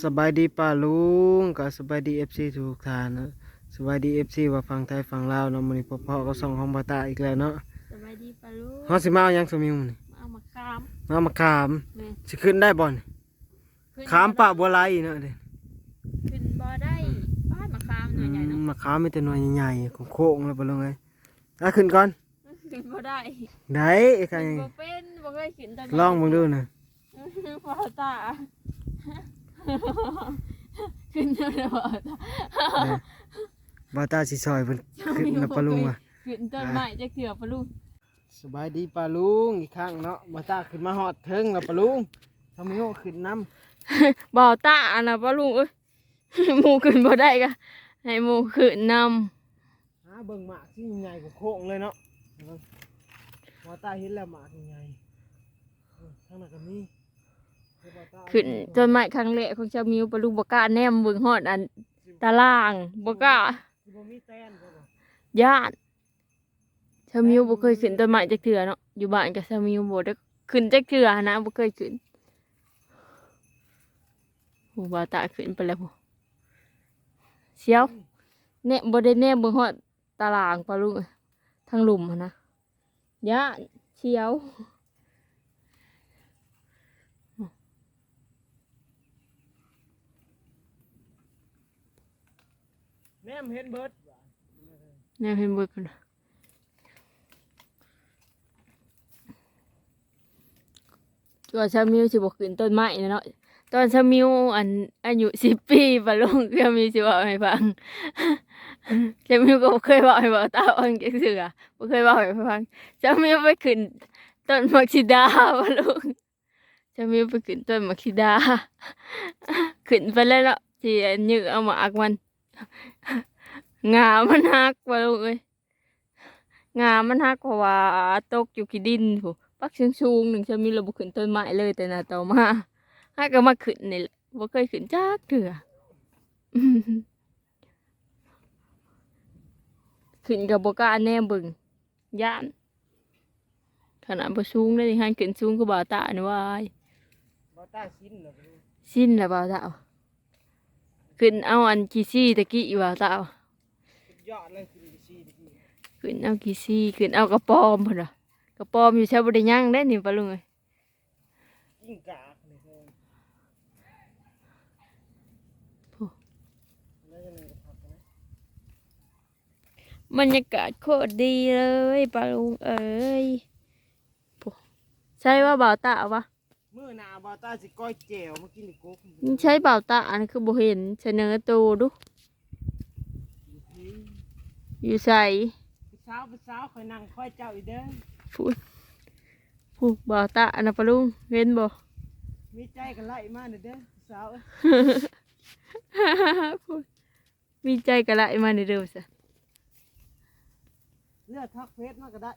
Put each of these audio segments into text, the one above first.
สบายดีป้าลุงกับสบายดีเอฟซีทุกท่านนะสบายดีเอฟซีว่าฟังไทยฟังลาวเนาะมื้อนี้พ่อๆก็ส่องของบาตาอีกแล้วเนาะสบายดีปะลูกเฮาสิมาเอาหยังสมิวมื้อนี้มาเอามาขามมาเอามาขามแม่สิขึ้นได้บ่นี่ขึ้นขามป่าบัวไหลเนาะเด้ขึ้นบ่ได้ป้านมาขามหน่อยใหญ่เนาะมะขามมีแต่หน่วยใหญ่ๆโค้งๆแล้วบ่ลงไงอะขึ้นก่อนขึ้นบ่ได้ได้ไอ้ใครขึ้นบ่เป็นบ่เคยขึ้นตอนลองมึงดูน่ะพอตา ขึ้นเด้อพอตาเด้บาตาสิซอยเพิ่นขึ้นแล้วป้าลุงว่ะขึ้นต้นไม้จะเกือบปะลูกสบายดีป้าลุงอีกครั้งเนาะบาตาขึ้นมาฮอดเทิงแล้วป้าลุงสมิวขึ้นนํบ่าวตาอันน่ะปะลูกเอ้ยหมู่ขึ้นบ่ได้กะให้หมู่ขึ้นนำหาเบิ่งหมากที่ใหญ่กว่าโค้งเลยเนาะบาตาเห็นแล้วหมากใหญ่เออข้างหน้าก็มีเดี๋ยวบ่ตา ขึ้นต้นไม้ครั้งแรกของเจ้ามิวปลูกบกล้าแนมเบิ่งฮอดอันตารางบกล้าญาติชาวมิวบ่เคยขึ้นต้นไม้จักเทื่อเนาะอยู่บ้านกับชาวมิวบ่ได้ขึ้นจักเทื่อนะบ่เคยขึ้นโหบ่าตาขึ้นไปแล้วเสียวแน่บ่ได้แน่เบิ่งฮอดตารางปลุงทางหลุมนนะญาติเชียว นมเห็นเบิดแน่เห็นเบิ่งกันตอนชามิวสิบ่ขึ้นต้นไม้นะเนาะตอนชามิวอันอายุ10ปีปะลุงชามิวสิเว้าให้ฟังเจามิวก็เคยบอกให้บอกตาอ่อนเก่งเสือบ่เคยบอกให้ฟังเจามิวไปขึ้นต้นมักซิดาบ่ลูกเจามิวไปขึ้นต้นมักซิดาขึ้นไปแล้วเนาะที่อันยื้อเอามาอักมัน งามันหักบ่ลูกเอ้ยงามันหักเพราะว่าตกอยู่ขี้ดินผู้ปักสูงๆหนึ่งเจามิวเราบ่ขึ้นต้นไม้เลยแต่น่ะต่อมาหักก็มาขึ้นนี่แหละบ่เคยขึ้นจักเทื่อขึ้นกับบกล้าแน่เบิ่งย่านขนาดบ่สูงเลยหันขึ้นสูงก็บ่าวตานี่ว่าอ้ายบ่ตาสิ้นแล้วบ่รู้สิ้นแล้วบ่าวตา ขึ้นเอาอันกีซี่ตะกี้บ่าวตายอดเลยคือซีตะกี้ขึ้นเอากีซี่ขึ้นเอากระปอมพุ่นน่ะกระปอมอยู่แถวบ่ได้ย่างได้นี่ปะลุงเอ้ยยิ่งกากเลยเพิ่นโอ้บรรยากาศโคตรดีเลยปะลุงเอ้ยใช่ว่าบ่าวตาวะ มื้อหน้าบ่ตาสิก้อยแจ่วมากินอีกกกนี่ใช่บ่าวตาอันนคือบ่เห็นเสนอตัวดู อยู่ใส่ผู้สาวผู้สาวคอยนั่งคอยเจ้าอีเด้อพูดพูดบ่าวตาอันนะปะลุงเห็นบ่ มีใจกันไล่มาเด้อเด้อผู้สาวเอ้ยพูดมีใจกะละมาในเดิมซะ เลือกทักเฟซมาก็ได้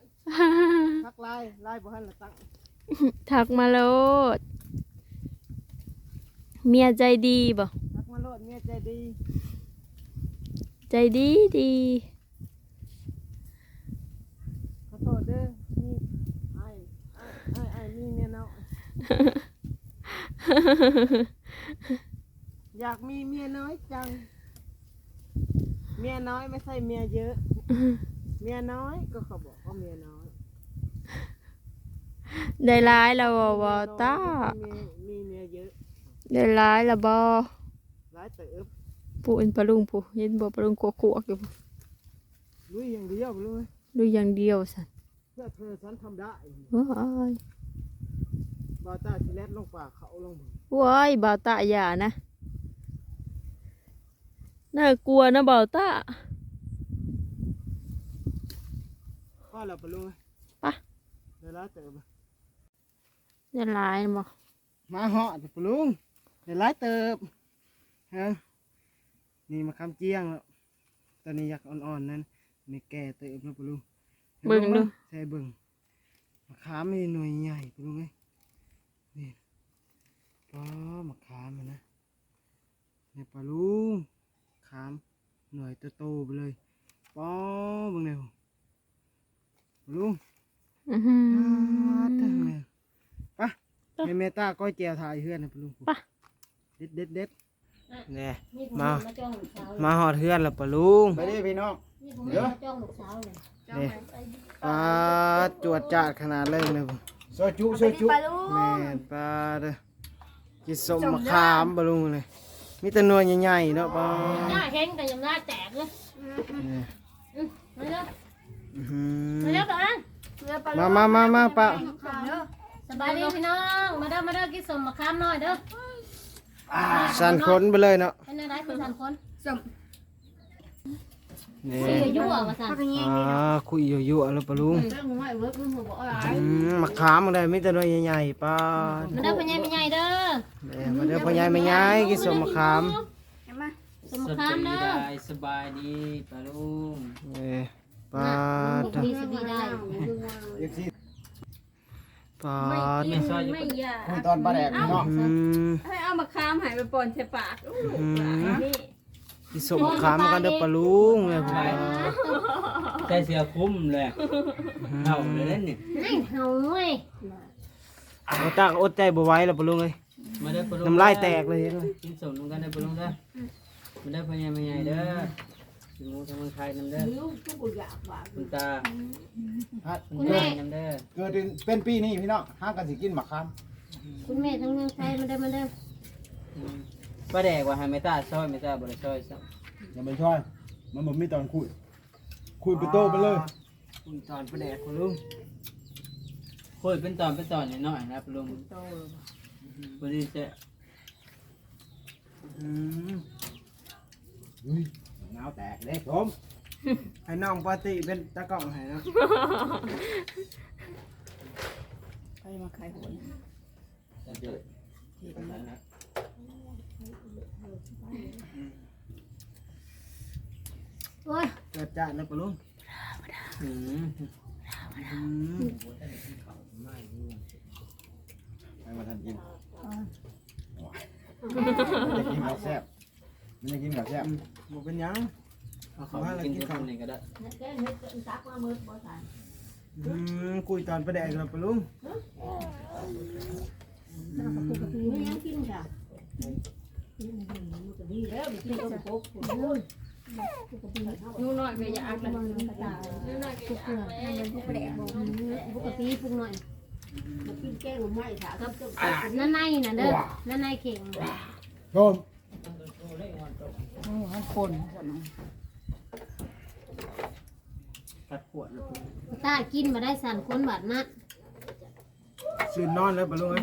ทักไลน์ไลน์บ่ทันละตั้ง ทักมาโลด เมียใจดีบ่ทักมาโลดเมียใจดี ใจดีดีขอโทษเด้อมีไอ้ไอ้ไอ้ไอ้มีเมียน้อยอยากมีเมียน้อยจัง เมียน้อยไม่ใช่เมียเยอะ เมียน้อยก็เขาบอกว่าเมียน้อย ได้ร้ายแล้วบ่บ่ตามีมีเมียเยอะได้ร้ายแล้วบ่หลายเติบผู้อันปะลุงผู้เห็นบ่ปะลุงกลัวๆอยู่บ่ลุยอย่างเดียวเลยดูอย่างเดียวสั่นเพื่อเธอฉันทำได้ว้ายบาตาทีแรกลงป่าเขาลงมือว้ายบ่าวตาอย่านะน่ากลัวนะบ่าวตาก็เราไปลุยไปเดี๋ยวหลายเติบ ได้ร้ายบ่มาเหาะไปลุงเดี๋ยวหลายเติบฮะนี่มาคำเจียงแล้วตอนนี้อยากอ่อนๆนั่นนี่แก่เติบแล้วไปลุงเบิ่งดูใช่เบิ่งมะขามมีหน่วยใหญ่ไปลุงไงนี่ก็มะขามมันนะนี่ปลาลุงขามหน่วยโตๆไปเลยป้อเบิ่งเร็วปลาลุงอือหือตั้งเลยปะ ให้แม่ตาก้อยแจวถ่ายเฮือนนะปะลุงไปเด็ดเด็ดเด็ดเนี่ยนี่ผมมามา จ้องลูกสาวมาหอดเฮือนแล้วปะลุงไปดิพี่น้อง นี่ผมเดี๋ยวมาจ้องลูกสาวเลยนี่ปลาจวดจาดขนาดเลยนะผมซอยจุซอยจุแม่นปลาเด้อกินสมมะขามปะลุงเลยมีแต่หนวลใหญ่ๆเนาะปลาหน้าเห็นกันยังหน้าแตกเลยนี่มาเร็วอื้อหืมาเร็วอก่อนมามามามาปลา สบายดีพี่น้อง มาเด้อมาเด้อกินสมมะขามหน่อยเด้อสั่นขนไปเลยเนาะเป็นอะไรคุณสันคนนี่คุยกับยั่วมาสันอ่าคุยยั่วๆแล้วปะลุงอืมมะขามอะไรมีแต่หนวลใหญ่ๆปลามาเด้อพ่อใหญ่แม่ใหญ่เด้อแม่มาเด้อพ่อใหญ่แม่ใหญ่กินสมมะขามสมมะขามเด้อสบายดีปลาลุงนี่ปลาลูกเด้อดีสบีได้เอฟซี ปลาไม่กินไม่อยากคุยตอนปลาแดกพี่น้องอืมให้เอามาคามหายไปปนใส่ปากอู้อืมนี่กินสมมะขามกันเด้อปลาลุงเลยผมว่าใจเสือคุ้มเลยเอาเลยเล่นนี่นี่เห่าเว้ยเอาตากอดใจบ่ไหว้แล้วปลาลุงเอ้ยมาได้ปลาลุงน้ำลายแตกเลยเห็นไหมกินสมนุกันได้ปลาลุงเด้อมาได้พ่อใหญ่แม่ใหญ่เด้อ กินหมูทำมันไข่น้ำเด้อคุณตาฮะคุณแม่น้ำเด้อเกิดเป็นปีนี้พี่น้องห้ากันสิกินมะขามคุณแม่ทั้งเมืองไทยมาเด้อมาเด้อปลาแดกว่าให้ไม่ตาซอยไม่ตาบ่ได้ซอยซ้อย่าไปช่วยมันบ่มีตอนคุย คุยไปโตไปเลย คุยตอนปลาแดกปลาลุงำคุยเป็นตอนเป็นตอนน้อยๆนะปลาลุงพอดีจะอืม อุ้ย หนาวแตกเด้ผมให้น้องปาติเป็นตากล้องให้เนาะไปมาขายหวยเดือดโอ้ยเกิดจ้าแล้วปลาลุงอืมอืมให้มาทันกินมันจะกินกับแซ่บ นจะกินกับแซ่บบ่เป็นหยังเอาเขากินกับคนนี้ก็ได้แกเฮ็ดกันซักมามืดบ่ทันอืมคุยตอนปลาแดกแล้วปลาลุงไม่ยังกินจ้ะนู่นน้อยก็อยากเลยนู่นน้อยก็อยากเลยพวกแดกบอกปกติพวกน้อยกินแกงไม่ค่ะครับนั่นในน่ะเด้อนั่นในเข่งโชม มันปนตัดขวดตากินมาได้สั่นคนบาดนัดซื้อนอนแล้วปลาลุงเอ้ย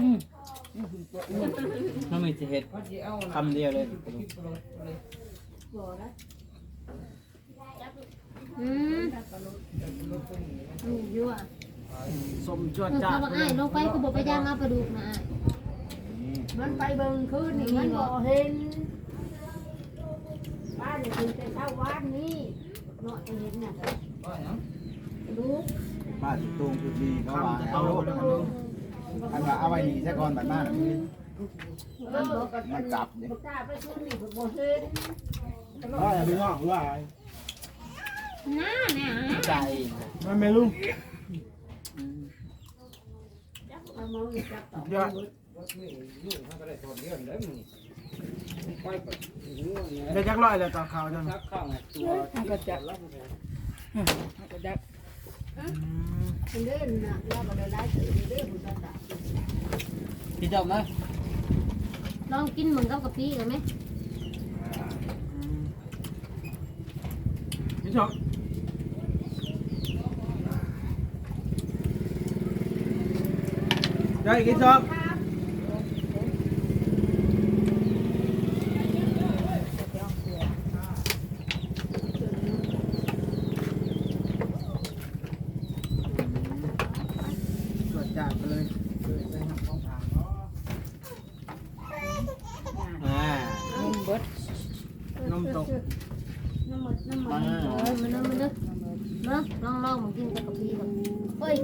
น้องมีจะเห็ดคำเดียวเลยอืมอืมยั่วสมจวดเออจ้าเขาบอกอ้ายลงไปก็บอกไปย่างเอาปลาดุกมาอ้ายมันไปเบิ่งคืนนี่มันบ่เห็นบ้านนี่คือแต่เช้าวันนี้เนาะจะเห็นน่ะลูกบ้านตูงคือดีเขาว่าจะเอาโลโลดดปลาลุงอันว่าเอาไว้นี่ซะก่อนบัดมาน่ะมันมันจับเด้บ่กล้าไปคืนนี่บ่เห็นว่าอย่าพี่น้องว่าน่าน่ะใจมาแม่ลุงเอามองอีกจับต่อยอด ได้จักร้อยแล้วต่อข่าวจังชักข้าวไงตัวมันก็จับแล้วมันก็จับเป็นเล่นน่ะเราบ่ได้ได้ตื่นเด้อบุญตาพี่จบไหมลองกินเหมือนกับกะปิกันไหมพี่ชอบได้กินชอบตรวจจับไปเลยไปทำของทาง อ่า นุ่มเบิด นม ตกน้ำมันน้ำมันเอ้ยมันเด้อมันเด้อเนาะลองลองมากินกับกะปิกันเฮ้ย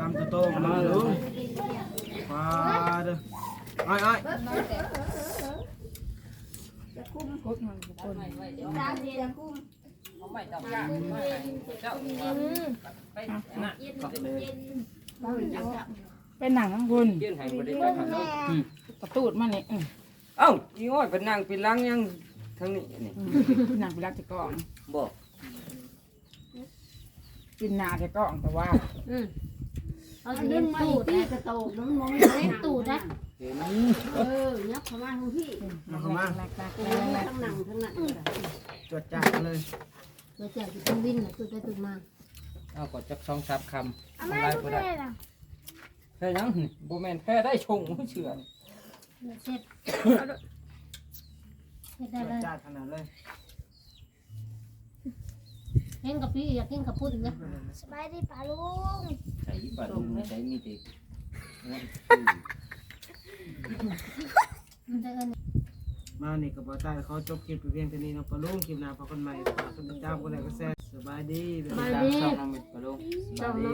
ทำตัวโตกันมาลุงปลาเด้อไอ้ไอ้กดมันปนตามเดียงกุ้งเป็นหนังข้างบนเกี่ยนหายไปได้ไหมครับประตูดมันนี่อืมไป เอ้าอีอ้อยเป็นนางเป็นลังยังทั้งนี้นี่นางไปรักจะกล้องบอกกินนาจะกล้องแต่ว่าอืมเอาเอาสิดึเล่งนมาตูอีดกปีนะกระโตกน้ำมองเล่นตูดนะเห็นเออยับเข้ามาทางพี่เอาเข้ามาลักลักโอ้ลักลักทั้งหนังทั้งหนังจวดจัดเลยเราแจกอยู่ตรงวินนะตูดไปตูดมาเอากดจักสองสามคำทำลายบ่ได้แพ้ยังนี่บ่แม่นแพ้ได้ชงเชื่อ เสร็จเสร็จได้จวเลดยจัดขนาดเลยเล่นกับพี่อยากเล่นกับพูดอีกนะสบายดีป่าลุงใส่บัตรใส่มีติมันจะเอินมานี่กับบอต้าเขาจบคลิปไปเพียงเท่านี้เนาะปะลุงคลิปหน้าพบกันใหม่ฝากกดติดตามกดไลค์กดแชร์สบายดีมาตามดิช่องน้องมิตรปะลุงสวัสดี